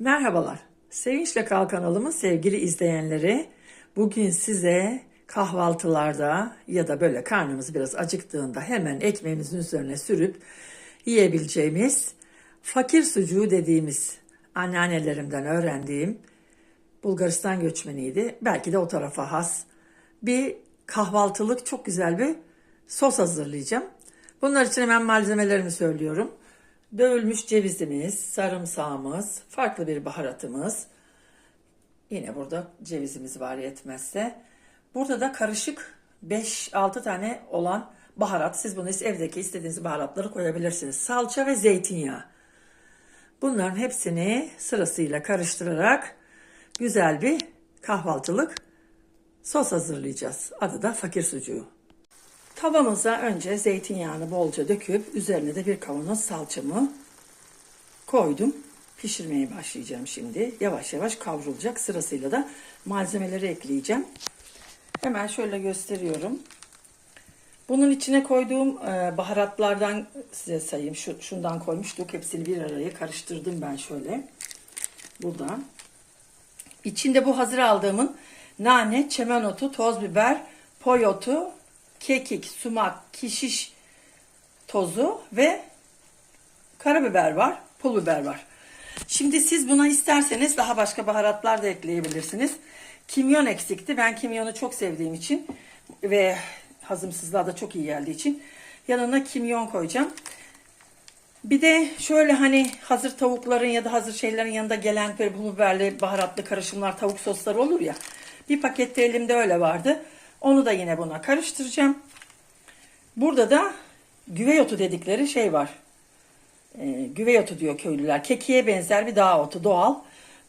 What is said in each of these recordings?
Merhabalar. Sevinçle Kal kanalımın sevgili izleyenleri. Bugün size kahvaltılarda ya da böyle karnımız biraz acıktığında hemen ekmeğimizin üzerine sürüp yiyebileceğimiz fakir sucuğu dediğimiz anneannelerimden öğrendiğim Bulgaristan göçmeniydi. Belki de o tarafa has bir kahvaltılık çok güzel bir sos hazırlayacağım. Bunlar için hemen malzemelerimi söylüyorum. Dövülmüş cevizimiz, sarımsağımız, farklı bir baharatımız. Yine burada cevizimiz var yetmezse. Burada da karışık 5-6 tane olan baharat. Siz bunu evdeki istediğiniz baharatları koyabilirsiniz. Salça ve zeytinyağı. Bunların hepsini sırasıyla karıştırarak güzel bir kahvaltılık sos hazırlayacağız. Adı da fakir sucuğu. Tavamıza önce zeytinyağını bolca döküp üzerine de bir kavanoz salçamı koydum. Pişirmeye başlayacağım şimdi. Yavaş yavaş kavrulacak. Sırasıyla da malzemeleri ekleyeceğim. Hemen şöyle gösteriyorum. Bunun içine koyduğum e, baharatlardan size sayayım. Şu, şundan koymuştuk. Hepsini bir araya karıştırdım ben şöyle. Buradan. İçinde bu hazır aldığımın nane, çemen otu, toz biber, poy otu, kekik, sumak, kişiş tozu ve karabiber var, pul biber var. Şimdi siz buna isterseniz daha başka baharatlar da ekleyebilirsiniz. Kimyon eksikti. Ben kimyonu çok sevdiğim için ve hazımsızlığa da çok iyi geldiği için yanına kimyon koyacağım. Bir de şöyle hani hazır tavukların ya da hazır şeylerin yanında gelen böyle pul biberli baharatlı karışımlar tavuk sosları olur ya. Bir pakette elimde öyle vardı. Onu da yine buna karıştıracağım. Burada da güvey otu dedikleri şey var. Ee, güvey otu diyor köylüler. Kekiğe benzer bir dağ otu doğal.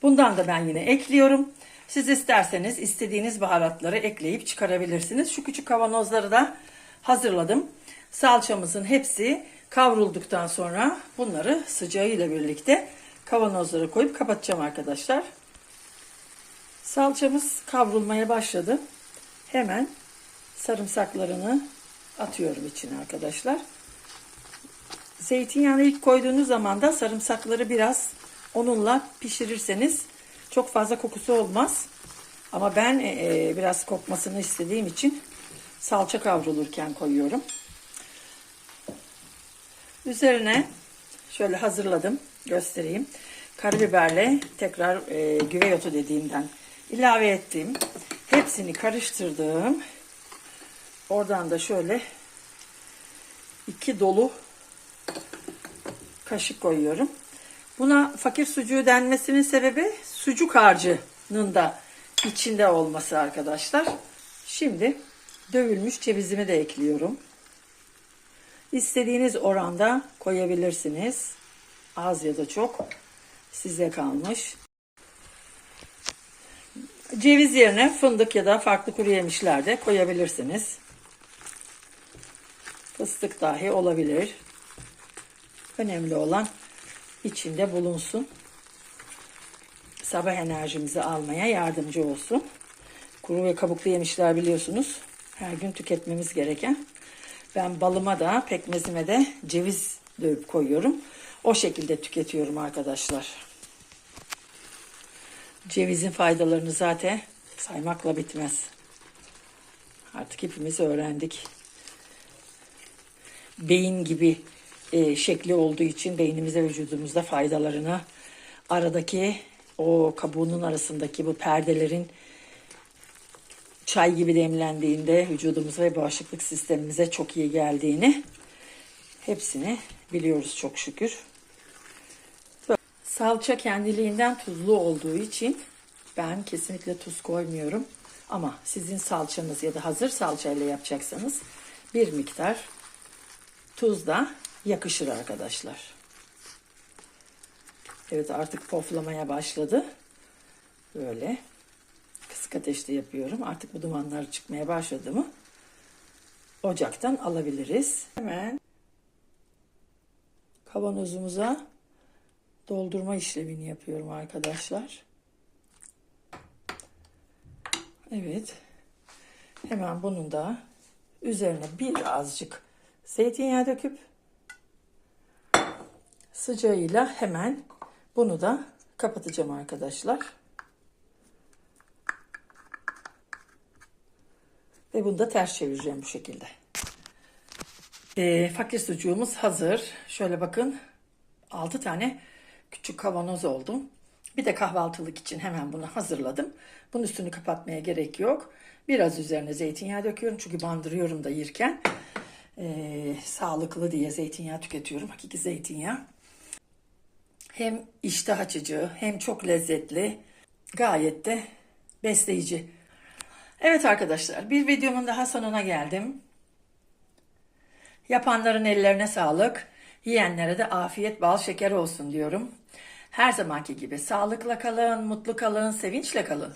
Bundan da ben yine ekliyorum. Siz isterseniz istediğiniz baharatları ekleyip çıkarabilirsiniz. Şu küçük kavanozları da hazırladım. Salçamızın hepsi kavrulduktan sonra bunları sıcağıyla birlikte kavanozlara koyup kapatacağım arkadaşlar. Salçamız kavrulmaya başladı. Hemen sarımsaklarını atıyorum içine arkadaşlar. Zeytinyağını ilk koyduğunuz zaman da sarımsakları biraz onunla pişirirseniz çok fazla kokusu olmaz. Ama ben e, biraz kokmasını istediğim için salça kavrulurken koyuyorum. Üzerine şöyle hazırladım. Göstereyim. Karabiberle tekrar e, güvey otu dediğimden ilave ettim. Hepsini karıştırdım. Oradan da şöyle iki dolu kaşık koyuyorum. Buna fakir sucuğu denmesinin sebebi sucuk harcının da içinde olması arkadaşlar. Şimdi dövülmüş cevizimi de ekliyorum. İstediğiniz oranda koyabilirsiniz. Az ya da çok size kalmış. Ceviz yerine fındık ya da farklı kuru yemişler de koyabilirsiniz. Fıstık dahi olabilir. Önemli olan içinde bulunsun. Sabah enerjimizi almaya yardımcı olsun. Kuru ve kabuklu yemişler biliyorsunuz. Her gün tüketmemiz gereken. Ben balıma da pekmezime de ceviz dövüp koyuyorum. O şekilde tüketiyorum arkadaşlar. Cevizin faydalarını zaten saymakla bitmez. Artık hepimiz öğrendik. Beyin gibi e, şekli olduğu için beynimize vücudumuzda faydalarını aradaki o kabuğunun arasındaki bu perdelerin çay gibi demlendiğinde vücudumuza ve bağışıklık sistemimize çok iyi geldiğini hepsini biliyoruz çok şükür. Salça kendiliğinden tuzlu olduğu için ben kesinlikle tuz koymuyorum. Ama sizin salçanız ya da hazır salçayla yapacaksanız bir miktar tuz da yakışır arkadaşlar. Evet artık poflamaya başladı. Böyle kısık ateşte yapıyorum. Artık bu dumanlar çıkmaya başladı mı ocaktan alabiliriz. Hemen kavanozumuza doldurma işlemini yapıyorum arkadaşlar. Evet. Hemen bunun da üzerine birazcık zeytinyağı döküp sıcağıyla hemen bunu da kapatacağım arkadaşlar. Ve bunu da ters çevireceğim bu şekilde. Ee, fakir sucuğumuz hazır. Şöyle bakın. 6 tane küçük kavanoz oldu. Bir de kahvaltılık için hemen bunu hazırladım. Bunun üstünü kapatmaya gerek yok. Biraz üzerine zeytinyağı döküyorum. Çünkü bandırıyorum da yerken. Ee, sağlıklı diye zeytinyağı tüketiyorum. Hakiki zeytinyağı. Hem iştah açıcı hem çok lezzetli. Gayet de besleyici. Evet arkadaşlar bir videomun daha sonuna geldim. Yapanların ellerine sağlık. Yiyenlere de afiyet bal şeker olsun diyorum. Her zamanki gibi sağlıkla kalın, mutlu kalın, sevinçle kalın.